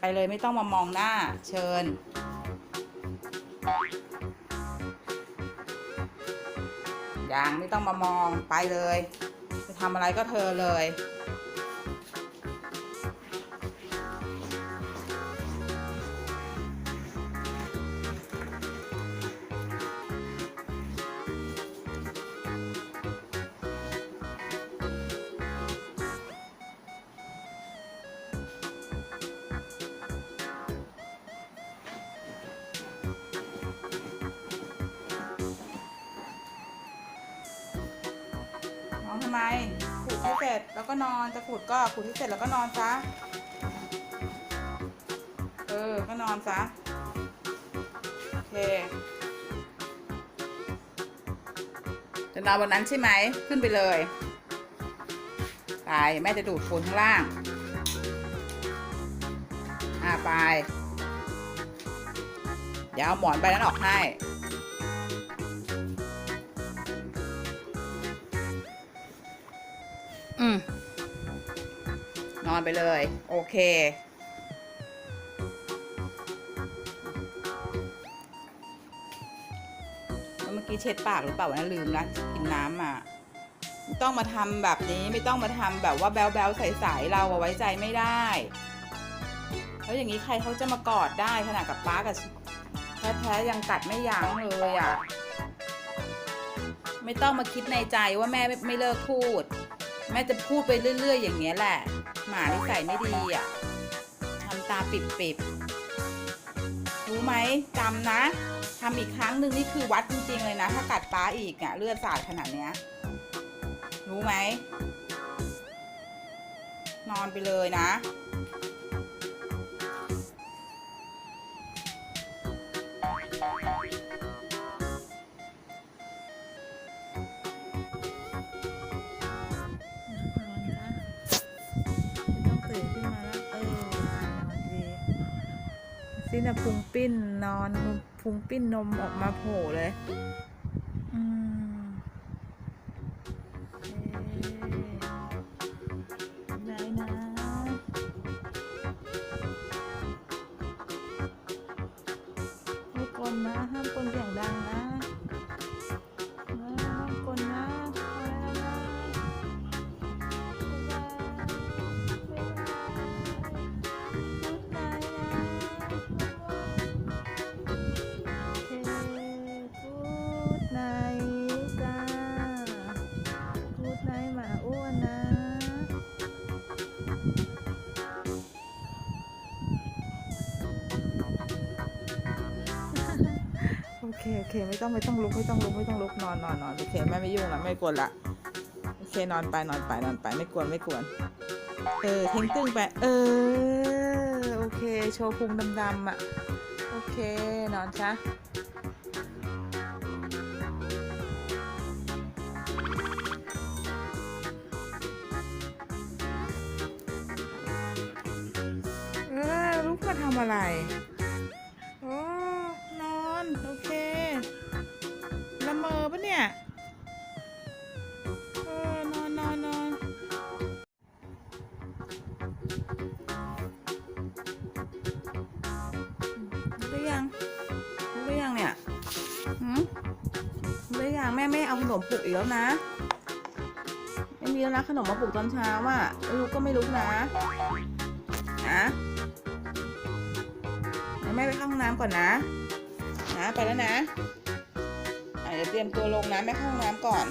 ไปเลยไม่ต้องมามองหน้าเชิญ อย่างไม่ต้องมามองไปเลย จะทำอะไรก็เธอเลยำไมขูดให้เสร็จแล้วก็นอนจะขูดก็ขูดให้เสร็จแล้วก็นอนซะเออก็นอนซะโอเคจะนอนบนนั้นใช่ไหมขึ้นไปเลยไปแม่จะดูดฝุ่นข้างล่างอ่าไปเดี๋ยวเอาหมอนใบนั้นออกให้ อืมนอนไปเลย โอเค แล้วเมื่อกี้เช็ดปากหรือเปล่านะลืมนะกินน้ำมาไม่ต้องมาทำแบบนี้ไม่ต้องมาทำแบบว่าแบลแบลใสๆเราไว้ใจไม่ได้ แล้วอย่างนี้ใครเขาจะมากอดได้ขนาดกับป้ากับแท้ๆยังกัดไม่ยั้งเลยอะ ไม่ต้องมาคิดในใจว่าแม่ไม่ไม่เลิกพูด แม่จะพูดไปเรื่อย ๆ อย่างเงี้ยแหละ หมานิสัยไม่ดีอะทำตาปิดๆรู้ไหมจำนะทำอีกครั้งหนึ่งนี่คือวัดจริงๆเลยนะ ถ้ากัดป้าอีกอะเลือดสาดขนาดเนี้ย รู้ไหมนอนไปเลยนะ ซินะพุงปิ้นนอนพุงปิ้นนมออกมาโผล่เลย โอเคโอเคไม่ต้องไม่ต้องลุกไม่ต้องลุกไม่ต้องลุกนอนนอนนอนโอเคแม่ไม่ยุ่งละไม่กวนละโอเคนอนไปนอนไปนอนไปไม่กวนไม่กวนเออทิ้งตึ้งไปเออโอเค โชว์พุงดำๆอะโอเคนอนซะเออลุกมาทำอะไร รู้หรือยังแม่ไม่เอาขนมปลุกอีกแล้วนะ ไม่มีแล้วนะขนมมาปลุกตอนเช้าอะไม่รู้ก็ไม่รู้นะนะแม่ไปเข้าห้องน้ำก่อนนะนะไปแล้วนะอะเดี๋ยวเตรียมตัวลงนะแม่เข้าห้องน้ำก่อน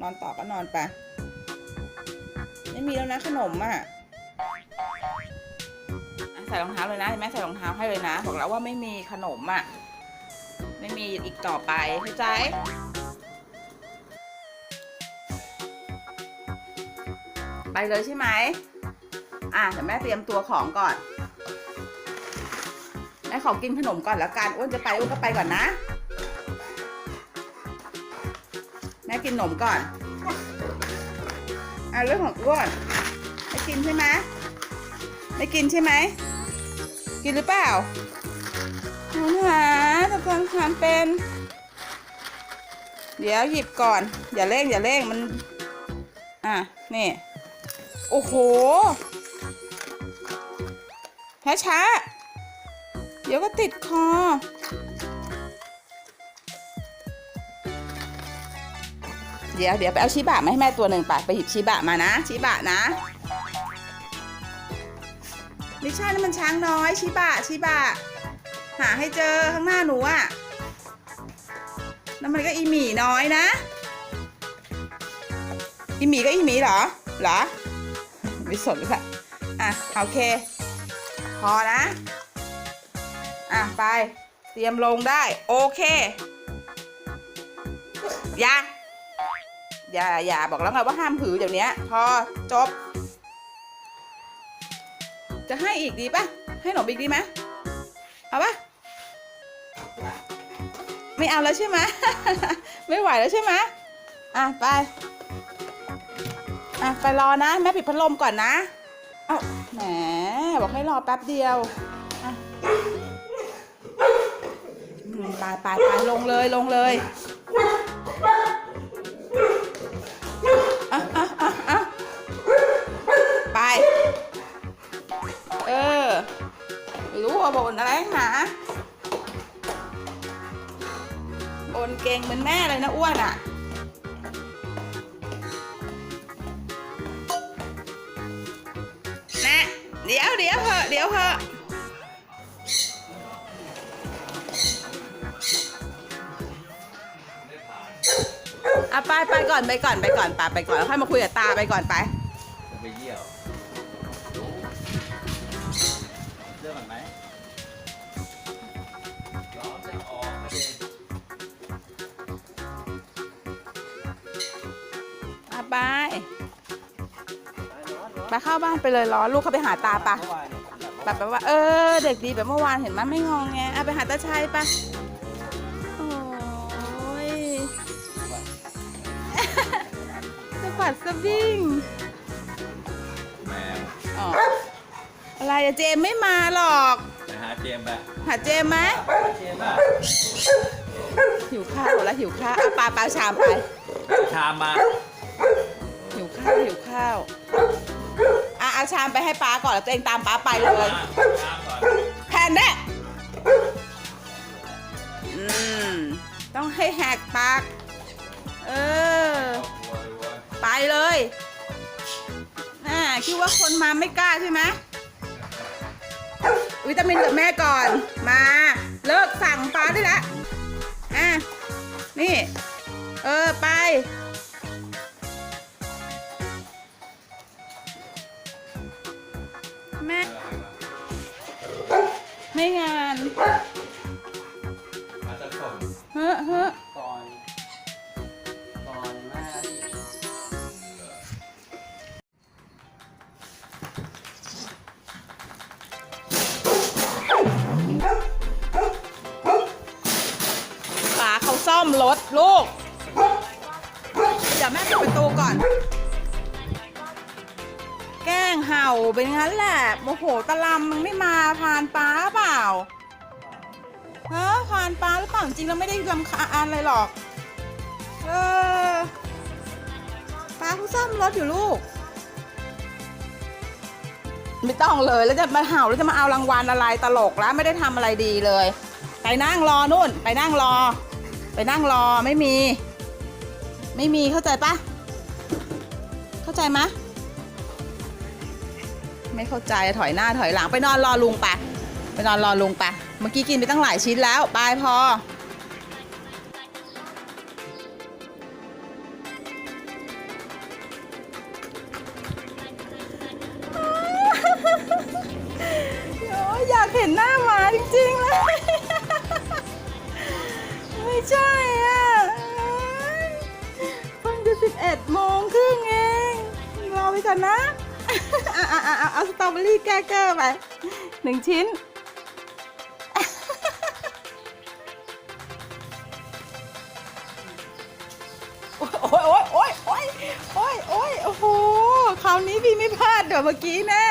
นอนต่อก็นอนไปไม่มีแล้วนะขนมอะใส่รองเท้าเลยนะเห็นไหมใส่รองเท้าให้เลยนะ บอกแล้วว่าไม่มีขนมอะ ไม่มีอีกต่อไปเข้าใจ เลยใช่ไหมอะเดี๋ยวแม่เตรียมตัวของก่อนแม่ขอกินขนมก่อนแล้วกันอ้วนจะไปอ้วนก็ไปก่อนนะแม่กินขนมก่อนอะเรื่องของอ้วนไม่กินใช่ไหมไม่กินใช่ไหมกินหรือเปล่าหนูหาทำทำทำเป็น เดี๋ยวหยิบก่อน อย่าเร่งอย่าเร่งมัน อะนี่ โอ้โห ช้าช้าๆเดี๋ยวก็ติดคอ เดี๋ยวเดี๋ยวไปเอาชิบะมาให้แม่ตัวหนึ่งไปไปหยิบชิบะมานะ ชิบะนะไม่ใช่นั่มันช้างน้อย ชิบะ ชิบะ หาให้เจอข้างหน้าหนูอะนั่นมันก็อีหมีน้อยนะ อีหมีก็อีหมีเหรอ เหรอ ไม่สนค่ะอะโอเค พอนะ อะไป เตรียมลงได้ โอเคอย่าอย่าอย่าบอกแล้วไงว่าห้ามผือเดี๋ยวนี้พอจบ จะให้อีกดีป่ะให้หนมอีกดีไหมเอาป่ะไม่เอาแล้วใช่ไหม ไม่ไหวแล้วใช่ไหมอะ ไป อะไปรอนะ แม่ปิดพัดลมก่อนนะเอ้าแหมบอกให้รอแป๊บเดียวอะไปไปไปลงเลยลงเลยอะอะอะอะไป เออรู้ว่าบ่นอะไรนักหนาบ่นเก่งเหมือนแม่เลยนะอ้วนอะ เดี๋ยวเดี๋ยวเหอะเดี๋ยวเหอะอะไปไปก่อนไปก่อนไปก่อนไปไปก่อนแล้วค่อยมาคุยกับตาไปก่อนไปไปเยี่ยวเรื่องมันไหมร้อนจะออกมาดิอะไป ไปเข้าบ้านไปเลยร้อนลูกเขาไปหาตาปะเมื่อวานเนี่ยหลับแบบแบบว่า เออ เด็กดีแบบเมื่อวานเห็นไหมไม่งองแงอะไปหาตาชัยปะโอ้ยสะบัดสะบิ้งแมวอ๋ออะไรอะเจมไม่มาหรอก ไปหาเจมส์ไปหาเจมไหมเจมส์อะหิวข้าวแล้วหิวข้าวเอาปลาปลาชามไปชามมาหิวข้าวหิวข้าวอะ เอาชามไปให้ป้าก่อนแล้วตัวเองตามป้าไปเลยชามก่อนแพนเด้อืม ต้องให้แหกปาก เออ ไปเลยอ่าคิดว่าคนมาไม่กล้าใช่ไหมวิตามินกับแม่ก่อน มา เลิกสั่งป้าได้แล้วอะ นี่ เออ ไป แม่ ไม่งานมาจะส่งเฮ้อเฮ้อตอนตอนหน้าที่ป๋าเขาซ่อมรถลูก เดี๋ยวแม่ปิดประตูก่อนแกล้งเห่าเป็นงั้นแหละโมโหตะลำมันไม่มาพานป้าเปล่าเฮ้พานป้าหรือเปล่าจริงๆเราไม่ได้รำคาญอะไรหรอก เออป้าเขาซ่อมรถอยู่ลูก ไม่ต้องเลยแล้วจะมาเห่าแล้วจะมาเอารางวัลอะไรตลกแล้วไม่ได้ทำอะไรดีเลย ไปนั่งรอนู่น ไปนั่งรอ ไปนั่งรอไม่มี ไม่มีเข้าใจปะเข้าใจไหม ไม่เข้าใจถอยหน้าถอยหลังไปนอนรอลุงไปไปนอนรอลุงไปเมื่อกี้กินไปตั้งหลายชิ้นแล้วไปพอ อะอะอะอะเอาสตรอเบอรี่แก้เกอร์ไปหนึ่งชิ้น โอ้ยโอ้ยโอ้ยโอ้ยโอ้ยโอ้ยโอ้โหคราวนี้พี่ไม่พลาดเดี๋ยวเมื่อกี้แน่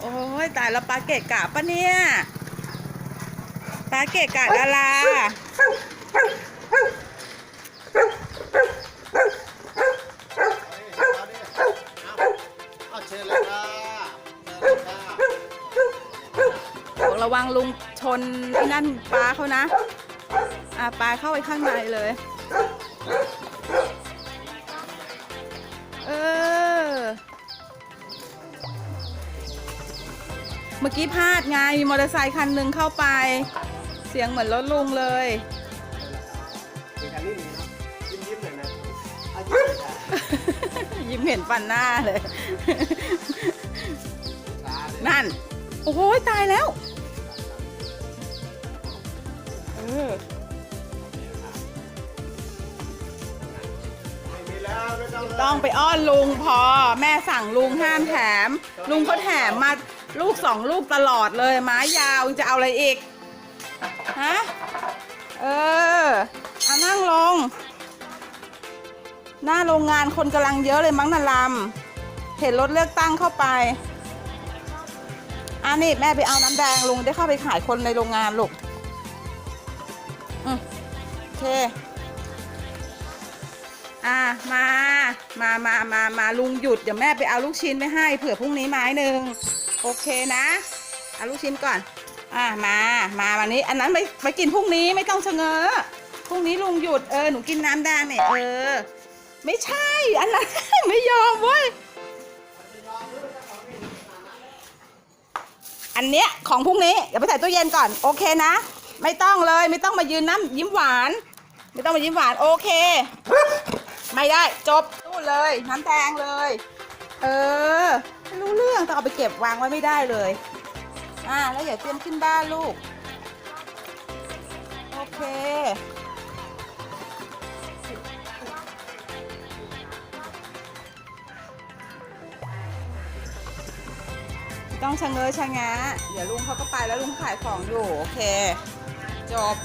โอ้ยตายแล้วปลาเกะกะปะเนี่ย ปลาเกะกะดารา วังลุงชนไอ้นั่นปลาเขานะอะปลาเข้าไปข้างในเลย เออ เมื่อกี้พลาดไงมีมอเตอร์ไซค์คันหนึ่งเข้าไป เสียงเหมือนรถลุงเลยมีการนี่มีนะยิ้มยิ้มหน่อยนะเอายิ้มหน่อยนะยิ้มเห็นฟันหน้าเลยช้าเลย นั่น โอ้โห ตายแล้ว ม่มีแล้วไม่ต้องเลยต้องไปอ้อนลุงพอ แม่สั่งลุงห้ามแถม ลุงเขาแถมมาลูกสองลูกตลอดเลยไม้ยาวจะเอาอะไรอีกฮะเออเอานั่งลง หน้าโรงงานคนกำลังเยอะเลยมั้งนาลำเห็นรถเลือกตั้งเข้าไปอันนี้แม่ไปเอาน้ำแดงลุงได้เข้าไปขายคนในโรงงานลูก อืมโอเค อะมา มามามามาลุงหยุด เดี๋ยวแม่ไปเอาลูกชิ้นไปให้ เผื่อพรุ่งนี้ไม้หนึ่งโอเคนะ เอาลูกชิ้นก่อน อะมา มาวันนี้ อันนั้นไปไปกินพรุ่งนี้ไม่ต้องเฉงอพรุ่งนี้ลุงหยุด เออ หนูกินน้ำแดงเนี่ยเออ ไม่ใช่ อันนั้น ไม่ยอมเว้ย อันเนี้ยของพรุ่งนี้ เดี๋ยวไปใส่ตู้เย็นก่อน โอเคนะ ไม่ต้องเลย ไม่ต้องมายืนน้ำยิ้มหวาน ไม่ต้องมายิ้มหวานโอเค ไม่ได้จบตู้เลยน้ำแดงเลย เออไม่รู้เรื่องต้องเอาไปเก็บวางไว้ไม่ได้เลยอ่าแล้วอย่าเตรียมขึ้นบ้านลูก โอเคต้องชะเง้อชะงะ เดี๋ยวลุงเขาก็ไปแล้วลุงขายของอยู่ โอเค จบ